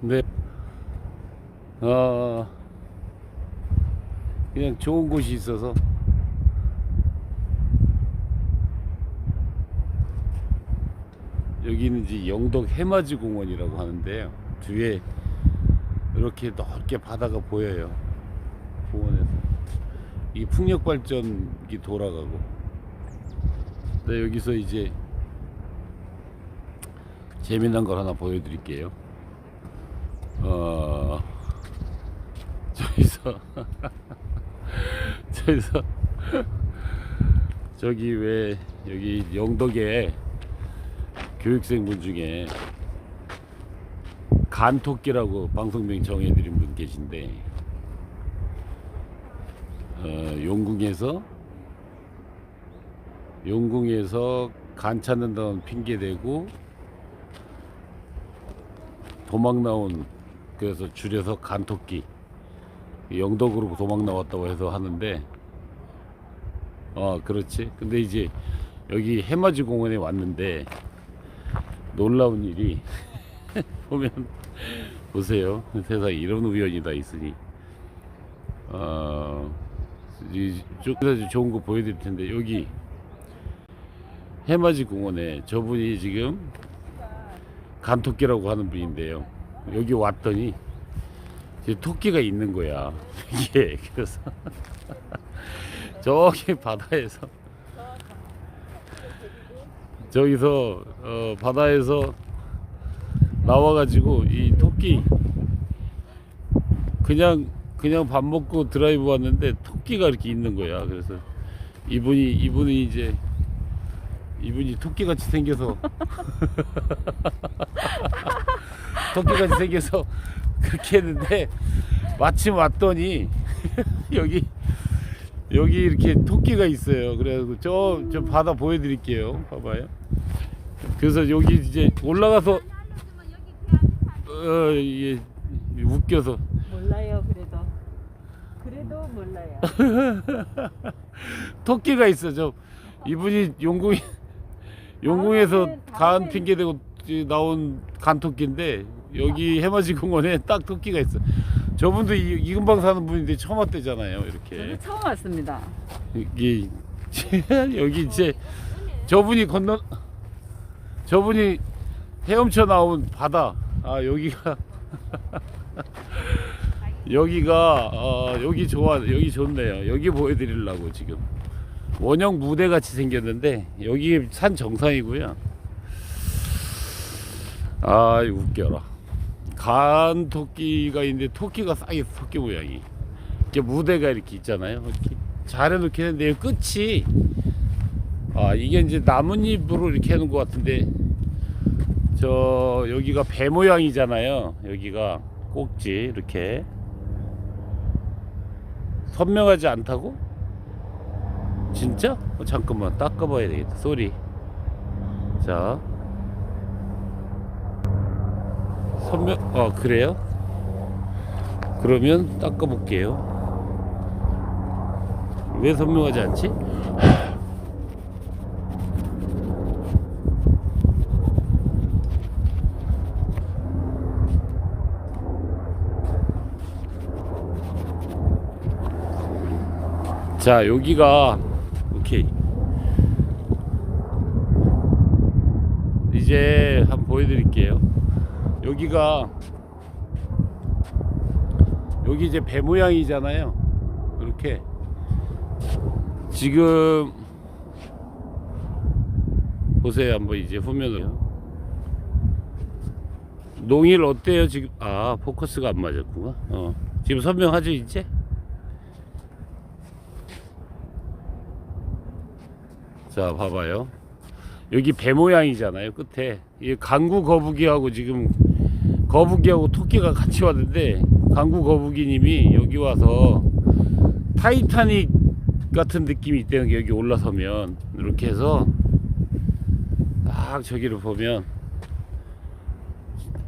근데 어 그냥 좋은 곳이 있어서 여기는 이제 영덕 해맞이 공원이라고 하는데요. 뒤에 이렇게 넓게 바다가 보여요. 공원에서 이 풍력 발전기 돌아가고. 네 여기서 이제 재미난 걸 하나 보여드릴게요. 어 저기서 저기서 저기 왜 여기 영덕에 교육생분 중에 간토끼라고 방송명 정해드린 분 계신데 어, 용궁에서 용궁에서 간 찾는다는 핑계 대고 도망 나온 그래서 줄여서 간토끼 영덕으로 도망 나왔다고 해서 하는데 어 그렇지? 근데 이제 여기 해맞이 공원에 왔는데 놀라운 일이 보면 보세요. 세상에 이런 우연이 다 있으니 어 이, 쪽에서 좋은 거 보여드릴 텐데 여기 해맞이 공원에 저분이 지금 간토끼라고 하는 분인데요 여기 왔더니 토끼가 있는 거야 이게 그래서 저기 바다에서 저기서 어, 바다에서 나와가지고 이 토끼 그냥 그냥 밥 먹고 드라이브 왔는데 토끼가 이렇게 있는 거야. 그래서 이분이 이분이 이제 이분이 토끼 같이 생겨서 토끼 같이 생겨서 그렇게 했는데 마침 왔더니 여기 여기 이렇게 토끼가 있어요. 그래가지고 저, 저 바다 보여드릴게요. 봐봐요. 그래서 여기 이제 올라가서 어, 이게 웃겨서 몰라요 그래도 그래도 몰라요 토끼가 있어. 저 이분이 용궁 용궁에서 간 핑계 대고 나온 간토끼인데 여기 해맞이 공원에 딱 토끼가 있어. 저분도 이, 이금방 사는 분인데 처음 왔대잖아요. 이렇게. 저도 처음 왔습니다 여기 여기 이제 저분이 건너 저분이 헤엄쳐 나온 바다 아 여기가 여기가 어, 여기 좋아 여기 좋네요 여기 보여드리려고 지금 원형 무대 같이 생겼는데 여기 산 정상이고요 아 웃겨라 간 토끼가 있는데 토끼가 싸게 토끼 모양이 이렇게 무대가 이렇게 있잖아요. 이렇게 잘 해놓긴 했는데 끝이 아 이게 이제 나뭇잎으로 이렇게 해놓은 것 같은데 저 여기가 배 모양이잖아요. 여기가 꼭지 이렇게 선명하지 않다고? 진짜? 어, 잠깐만 닦아봐야 되겠다. 소리. 자. 선명, 아, 그래요? 그러면 닦아볼게요. 왜 선명하지 않지? 자, 여기가, 오케이. 이제 한번 보여드릴게요. 여기가, 여기 이제 배 모양이잖아요. 이렇게. 지금, 보세요. 한번 이제 후면으로. 농일 어때요? 지금, 아, 포커스가 안 맞았구나. 어. 지금 선명하죠, 이제? 자, 봐봐요. 여기 배 모양이잖아요, 끝에. 이 강구 거북이하고 지금 거북이하고 토끼가 같이 왔는데 강구 거북이님이 여기 와서 타이타닉 같은 느낌이 있다는 게 여기 올라서면. 이렇게 해서 딱 저기를 보면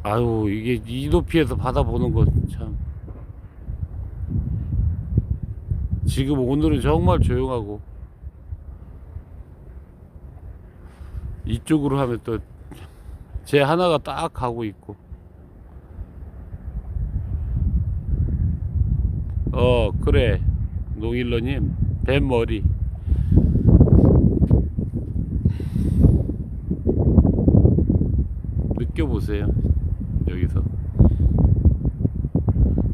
아유 이게 이 높이에서 바다 보는 거 참. 지금 오늘은 정말 조용하고 이쪽으로 하면 또 제 하나가 딱 가고 있고 어 그래. 농일러님 뱀머리. 느껴보세요. 여기서.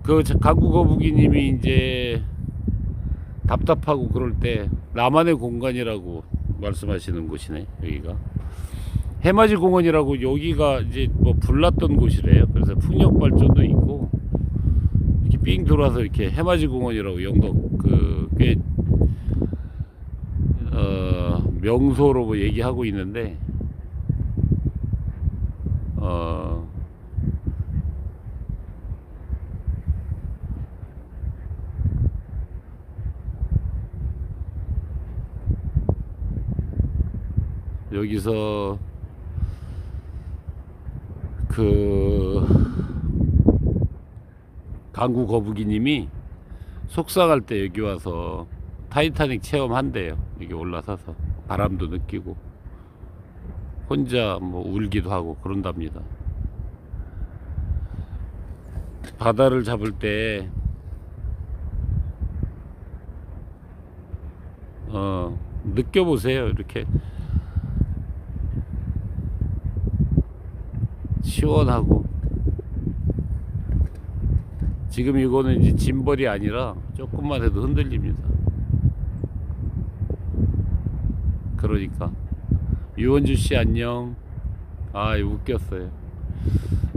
그 강구 거북이님이 이제 답답하고 그럴 때 나만의 공간이라고 말씀하시는 곳이네 여기가. 해맞이 공원이라고 여기가 이제 뭐 불났던 곳이래요. 그래서 풍력 발전도 있고 삥 돌아서 이렇게 해맞이 공원이라고 영덕 그꽤 어, 명소로 뭐 얘기하고 있는데 어 여기서 그 강구 거북이님이 속상할 때 여기 와서 타이타닉 체험한대요. 여기 올라서서 바람도 느끼고 혼자 뭐 울기도 하고 그런답니다. 바다를 잡을 때 어, 느껴보세요. 이렇게 시원하고 지금 이거는 이제 짐벌이 아니라 조금만 해도 흔들립니다. 그러니까 유원주 씨 안녕. 아 웃겼어요.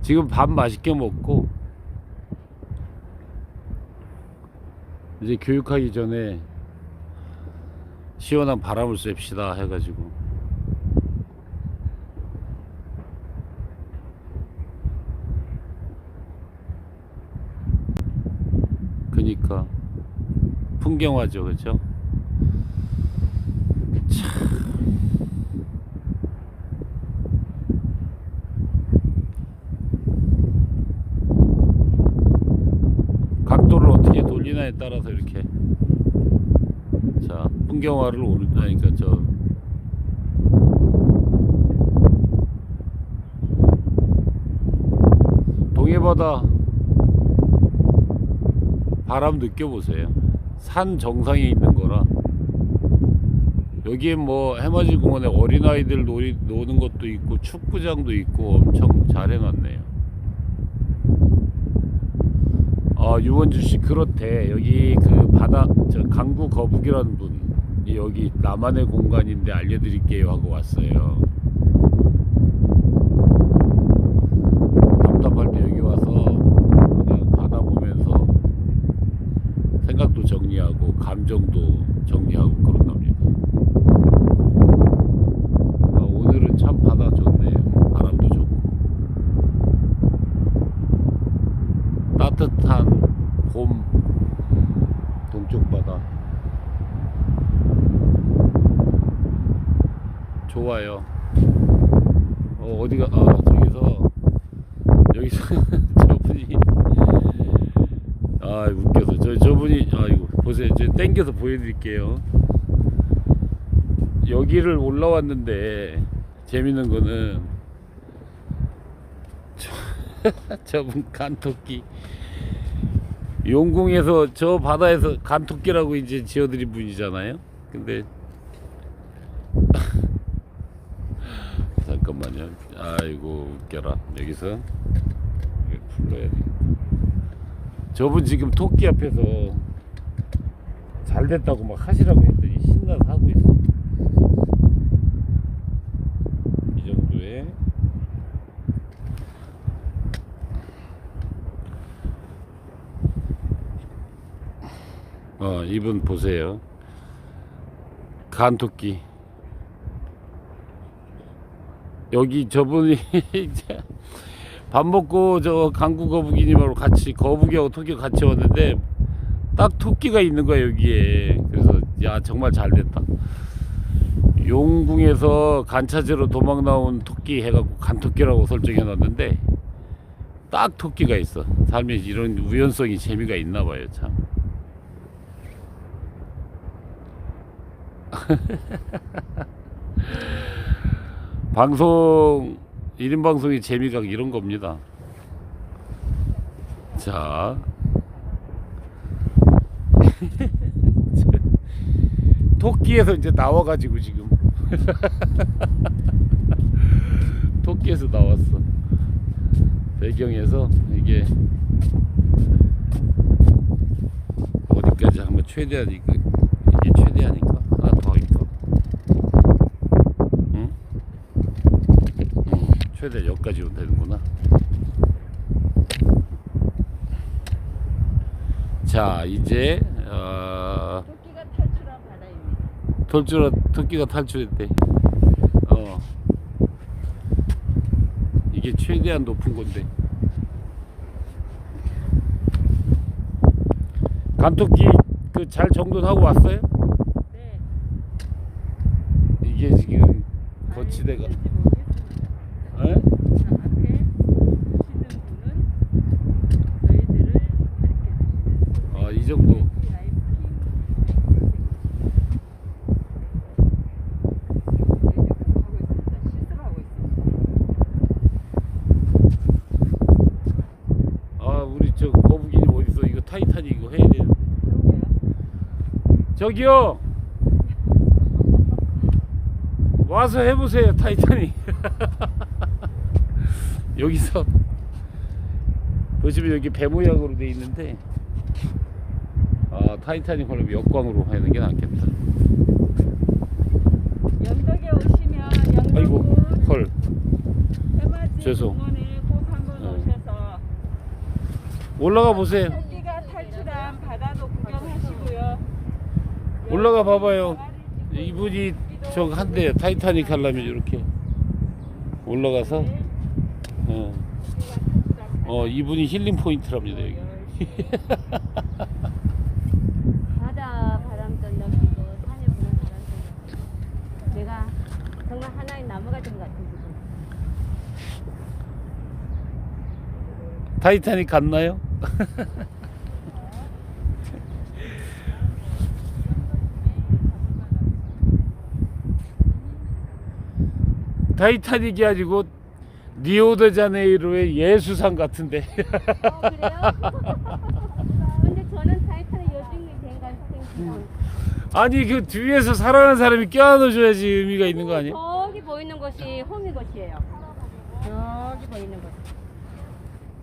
지금 밥 맛있게 먹고 이제 교육하기 전에 시원한 바람을 쐴시다 해가지고 그니까 풍경화죠 그죠? 각도를 어떻게 돌리나에 따라서 이렇게 자 풍경화를 오른다니까 저 동해바다 바람 느껴보세요. 산 정상에 있는 거라. 여기에 뭐 해맞이 공원에 어린아이들 놀이, 노는 것도 있고 축구장도 있고 엄청 잘 해놨네요. 아 유원주 씨 그렇대. 여기 그 바다 저 강구 거북이라는 분이 여기 나만의 공간인데 알려드릴게요 하고 왔어요. 답답할 때 여기 와서 그냥 바다 보면서 생각도 정리하고 감정도 정리하고 그런답니다. 아, 오늘은 참 바다 좋네요. 바람도 좋고 따뜻한 봄 동쪽 바다 좋아요. 어, 어디가 아 저기서 여기서 저분이 아 웃겨서 저 저분이 아이고 땡겨서 보여드릴게요. 여기를 올라왔는데 재밌는 거는 저, 저분 간토끼. 용궁에서 저 바다에서 간토끼라고 이제 지어드린 분이잖아요. 근데 잠깐만요. 아이고 웃겨라. 여기서 불러야 돼. 저분 지금 토끼 앞에서 잘 됐다고 막 하시라고 했더니 신나서 하고 있어. 이 정도에 어 이분 보세요. 간토끼 여기 저분이 이제 밥 먹고 저 강구 거북이님하고 같이 거북이하고 토끼 같이 왔는데 딱 토끼가 있는 거야 여기에. 그래서 야 정말 잘 됐다. 용궁에서 간차제로 도망 나온 토끼 해갖고 간토끼라고 설정해 놨는데 딱 토끼가 있어. 삶에 이런 우연성이 재미가 있나 봐요 참. 방송 1인 방송의 재미가 이런 겁니다. 자, 토끼에서 이제 나와가지고 지금. 토끼에서 나왔어. 배경에서 이게 어디까지 한번 최대한 이거 이게 최대한인가 하나 더 할까 응? 응 최대 여기까지로 되는구나. 자 이제 어, 돌줄 토끼가 탈출했대. 어. 이게 최대한 높은 건데. 감토끼 그 잘 정돈하고 왔어요? 네. 이게 지금 거치대가. 아니, 뭔지 모르겠습니다. 에? 자, 앞에 보시는 분은 저희들을 가르쳐 주시는 아, 이 정도. 아 우리 저 거북이님 어디서 이거 타이타닉 이거 해야 돼. 저기요. 와서 해보세요 타이타닉. 여기서 보시면 여기 배 모양으로 돼 있는데 아 타이타닉 하려면 역광으로 하는 게 낫겠다. 연덕에 오시면 아이고 헐. 해맞이 죄송. 공원에 꼭 한번 네. 오셔서 올라가 보세요. 토끼가 탈출한 바다도 구경하시고요. 올라가 봐봐요. 이분이 저 한대 타이타닉 하려면 이렇게 올라가서 어, 어 이분이 힐링 포인트랍니다 여기. 바다 바람도 느끼고 산에 부는 바람도 느끼고 내가 정말 하나의 나무가 된 것 같은 기분 타이타닉 갔나요? 타이타닉이 아니고 리오데자네이루의 예수상 같은데. 어 그래요? 근데 저는 타이탄의 여중이 된 같은 기분 아니 그 뒤에서 사랑하는 사람이 껴안아줘야지 의미가 있는 거 아니야? 저기 보이는 것이 호미곶이에요 저기 보이는 것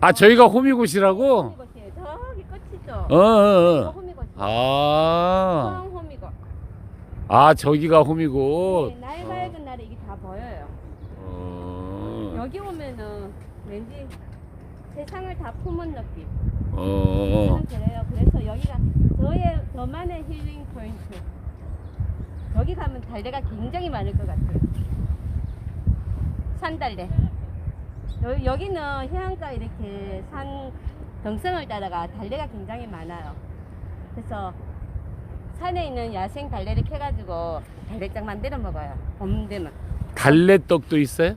아 저희가 호미곶이라고? 호미곶이에요 저기 끝이죠 어, 어, 저 어. 호미곶 아, 호미곶 아 저기가 호미곶. 네, 날 밝은 날에 이게 다 보여요 어, 여기 오면은 왠지 세상을 다 품은 느낌 어, 저는 그래요. 그래서 여기가 저의 저만의 힐링 포인트. 여기 가면 달래가 굉장히 많을 것 같아요. 산달래. 여, 여기는 해안가 이렇게 산 등성을 따라가 달래가 굉장히 많아요. 그래서 산에 있는 야생 달래를 캐가지고 달래장 만들어 먹어요. 봄 되면. 달래떡도 있어요?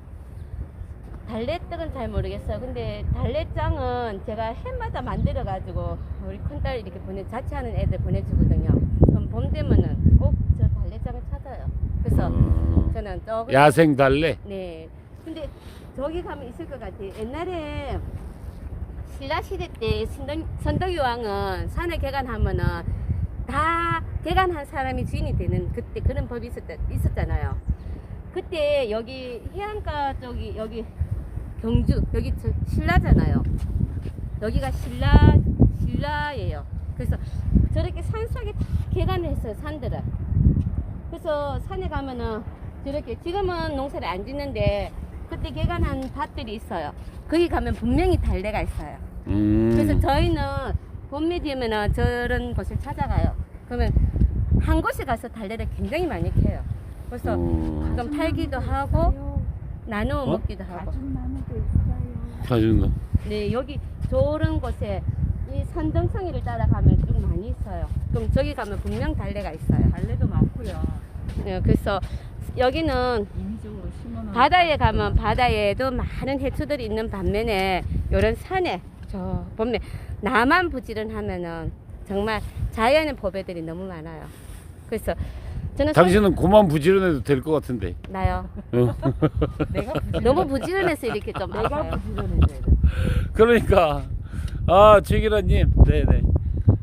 달래떡은 잘 모르겠어요. 근데 달래장은 제가 해마다 만들어 가지고 우리 큰딸 이렇게 보내 자취하는 애들 보내주거든요. 그럼 봄 되면은 꼭 저 달래장을 찾아요. 그래서 어, 저는 떡을 야생 달래. 네. 근데 저기 가면 있을 것 같아요. 옛날에 신라 시대 때 선덕, 선덕이 왕은 산에 개간하면은 다 개간한 사람이 주인이 되는 그때 그런 법이 있었, 있었잖아요. 그때 여기 해안가 쪽이 여기 경주 여기 저 신라잖아요. 여기가 신라 신라예요. 그래서 저렇게 산속에 다 개간을 했어요 산들을. 그래서 산에 가면은 저렇게 지금은 농사를 안 짓는데 그때 개간한 밭들이 있어요. 거기 가면 분명히 달래가 있어요. 음. 그래서 저희는 봄이 되면은 저런 곳을 찾아가요. 그러면 한 곳에 가서 달래를 굉장히 많이 캐요. 그래서 어, 가끔 팔기도 하고 나누어 어? 먹기도 하고. 나무도 있어요. 사준다. 네 여기 저런 곳에 이 산등성이를 따라가면 좀 많이 있어요. 그럼 저기 가면 분명 달래가 있어요. 달래도 많고요. 네, 그래서 여기는 인위적으로 심어놓은 바다에 가면 바다에도 많은 해초들이 있는 반면에 이런 산에 저 보면 나만 부지런하면은 정말 자연의 보배들이 너무 많아요. 그래서 저는 당신은 고만 부지런해도 될 것 같은데. 선- 나요. 어. 내가 부지런 너무 부지런해서 이렇게 좀 내가 아파요. 돼. 그러니까 아 최기라님, 네네.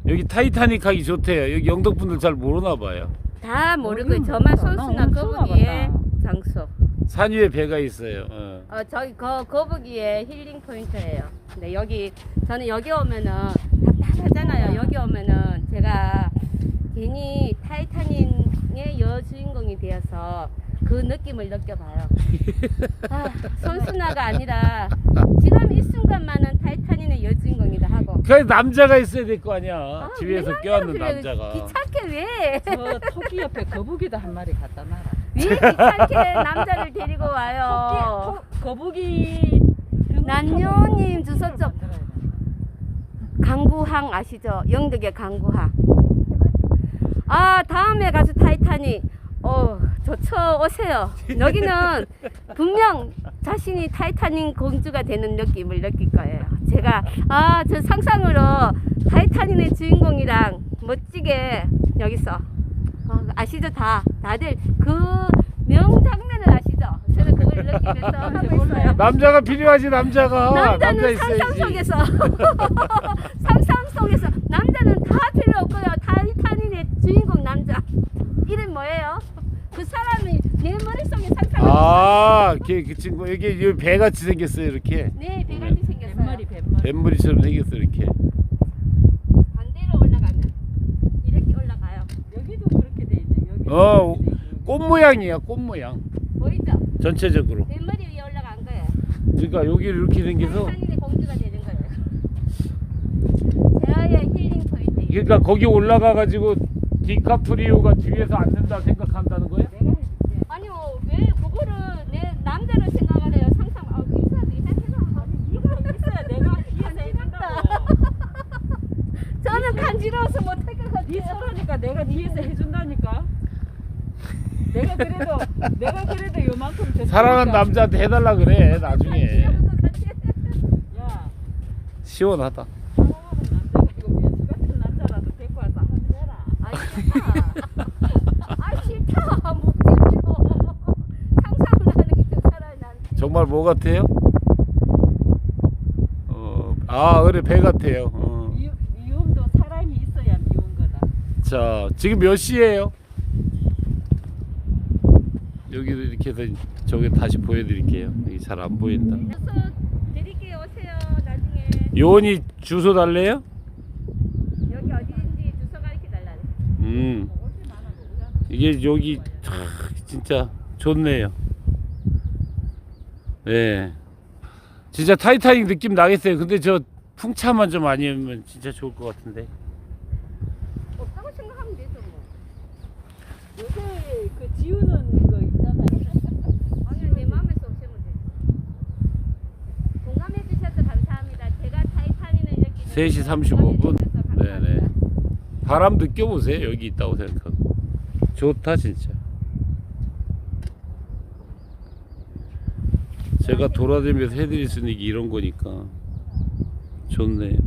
여기 타이타닉 하기 좋대요. 여기 영덕 분들 잘 모르나 봐요. 다 모르고 저만 모르겠다. 나 선수나 오늘 처음 거북이의. 장소. 산 위에 배가 있어요. 어. 어 저기 거 거북이의 힐링 포인트예요. 근데 여기 저는 여기 오면은 답답하잖아요. 여기 오면은 제가 괜히 타이타 닉의 여주인공이 되어서 그 느낌을 느껴봐요. 아, 선수나가 아니라 지금 이 순간만은 타이타닉의 여주인공이다 하고. 그 남자가 있어야 될 거 아니야. 아, 뒤에서 왜 껴안는 그래? 남자가. 귀찮게 왜? 저 토끼 옆에 거북이도 한 마리 갖다 놔라. 왜 귀찮게 남자를 데리고 와요? 토끼, 토, 거북이 난요님 주소 쪽 강구항 아시죠? 영덕의 강구항. 아 다음에 가서 타이타닉. 어 좋죠 오세요. 여기는 분명 자신이 타이타닉 공주가 되는 느낌을 느낄 거예요. 제가 아 저 상상으로 타이타닉의 주인공이랑 멋지게 여기서 어, 아시죠 다 다들 그 명장면을 아시죠? 저는 그걸 느끼면서 하고 있어요. 남자가 필요하지 남자가. 남자 남자는 있어야지. 상상 속에서 상상 속에서 남자는 다 필요 없고요 타이타닉의 주인공 남자 이름 뭐예요? 그 사람이 내 머릿속에 상상 아, 걔, 그 친구 여기 여기 배같이 생겼어요 이렇게. 네 배같이 생겼어요 뱃머리 뱃머리. 뱃머리처럼 생겼어 이렇게. 반대로 올라가면 이렇게 올라가요 여기도 그렇게 돼 있네. 여기. 어, 꽃 모양이야 꽃 모양. 보이죠? 전체적으로. 뱃머리 위에 올라간 거예요 그러니까 여기 이렇게 생겨서. 타이타닉의 공주가 되는 거예요 제아의 힐링 포인트 그러니까 거기 올라가 가지고 디카프리오가 뒤에서 앉는다 생각한다는 거야? 내가 해줄게. 아니요 왜 그거를 내 남자를 생각을 해요 상상 아 기사 기사 이거 있어야 내가 뒤에서 해준다고. 저는 간지러워서 못할 것 네 같아요 서로니까 내가 뒤에서 해준다니까. 내가 그래도 내가 그래도 요만큼 됐으니까. 사랑하는 남자한테 해달라 그래 나중에. 야, 시원하다. 사랑하는 남자가 이거 며칠 같은 남자라도 데리고 와서 하면 되라. 아 싫다 아 싫다 못 들려 상상을 하는 게좀 차라리 난 정말 뭐 같아요? 어, 아 그래 배 같아요. 어. 미, 미움도 사람이 있어야 미운 거다. 자 지금 몇 시예요? 여기도 이렇게 해서 저기 다시 보여드릴게요. 여기 잘 안 보인다. 주소 드릴게요 오세요 나중에 요원이 주소 달래요? 여기 어디인지 주소가 이렇게 달라요 음 이게 여기 참 진짜 좋네요. 네, 진짜 타이타닉 느낌 나겠어요. 근데 저 풍차만 좀 아니면 진짜 좋을 것 같은데. 없다고 생각하면 되죠 뭐 요새 그 지우는 거 있잖아요. 아니요 내 마음에서 없애면 되죠 공감해 주셔서 감사합니다 제가 타이타닉을 느끼는 3시 35분. 네네. 바람 느껴보세요. 여기 있다고 생각하고. 좋다 진짜. 제가 돌아다니면서 해드릴 수 있는 게 이런 거니까 좋네요.